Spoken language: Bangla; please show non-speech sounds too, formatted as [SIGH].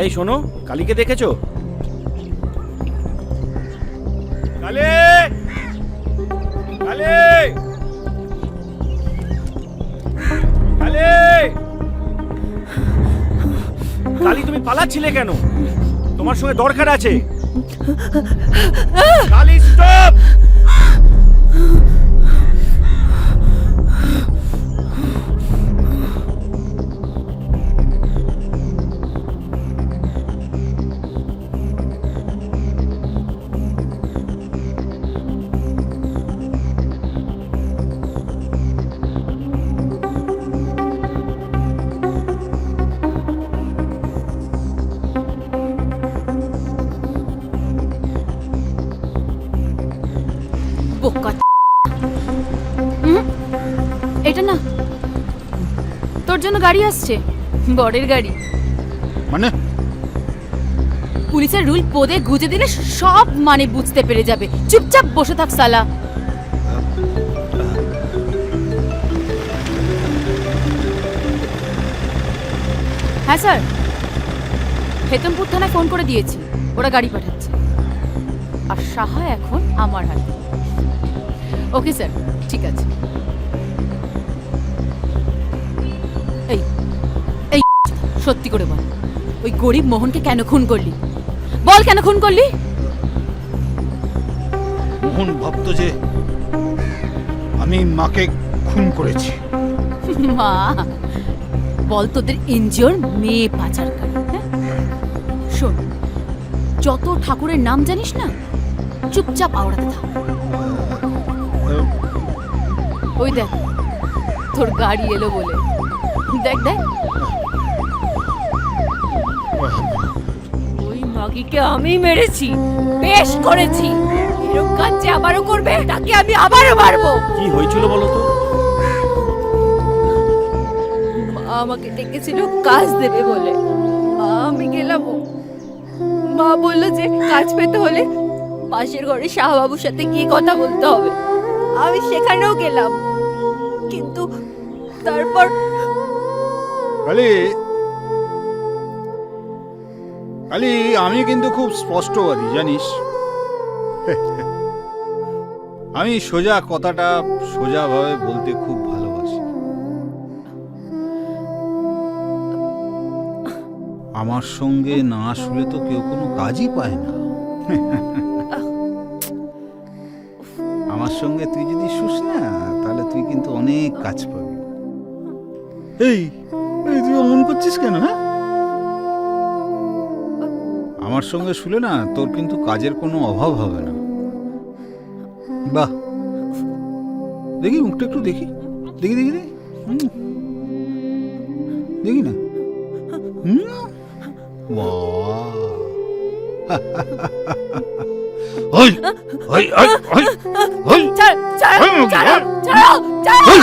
এই শোনো কালীকে দেখেছ? কালী! কালী! কালী! কালী তুমি পালাচ্ছিলে কেন? তোমার সঙ্গে দরকার আছে। কালী স্টপ বোকা এটা না। তোর জন্য গাড়ি আসছে। বরের গাড়ি। মানে? পুলিশের রুল পদে গুজে দিলে সব মানে বুঝতে পেরে যাবে। চুপচাপ বসে থাক সালা। হ্যাঁ স্যার। হেতমপুর থানায় ফোন করে দিয়েছি। ওরা গাড়ি পাঠাচ্ছে। আর সাহা এখন আমার হাতে। Okay sir. ঠিক আছে। এই এই সত্যি করে বল। ওই গরিব মোহনকে কেন খুন করলি? বল কেন খুন করলি? মোহন ভাবতো যে আমি মাকে খুন করেছি। মা বল তোদের এনজিওর মেয়ে পাচারকারী হ্যাঁ? শোন যত ঠাকুরের নাম জানিস না চুপচাপ আওড়াতে থাক। ওই দেখ তোর গাড়ি এলো বলে। দেখ দেখ। ওই মাগিকে আমি মেরেছি বেশ করেছি। এরকম কাজ যে আবারও করবে তাকে আমি আবারও মারবো। কি হয়েছিল বলো তো? মা আমাকে ডেকেছিল কাজ দেবে বলে। আমি গেলাম। মা বলল যে কাজ পেতে হলে পাশের ঘরে শাহবাবুর সাথে গিয়ে কথা বলতে হবে। আমি সেখানেও গেলাম। কিন্তু তারপর কালি কালি আমি কিন্তু খুব স্পষ্টবাদী, জানিস? [LAUGHS] আমি সোজা কথাটা সোজাভাবে বলতে খুব ভালোবাসি। আমার সঙ্গে না শুলে তো কেউ কোনো কাজই পায় না। [LAUGHS] আমার সঙ্গে তুই যদি শুস না তাহলে তুই কিন্তু অনেক কাজ পাবি। এই এই তুই অমন করছিস কেন হ্যাঁ? আমার সঙ্গে শুলে না তোর কিন্তু কাজের কোনো অভাব হবে না। বাহ। দেখি মুখটা একটু দেখি। দেখি দেখি দেখি। দেখি না। হুম। বাহ। ওই ওই ওই ওই ওই ছাড় ছাড়ো ওই মুখে, ছাড়ো ওই। ছাড়ো ছাড়ো ওই।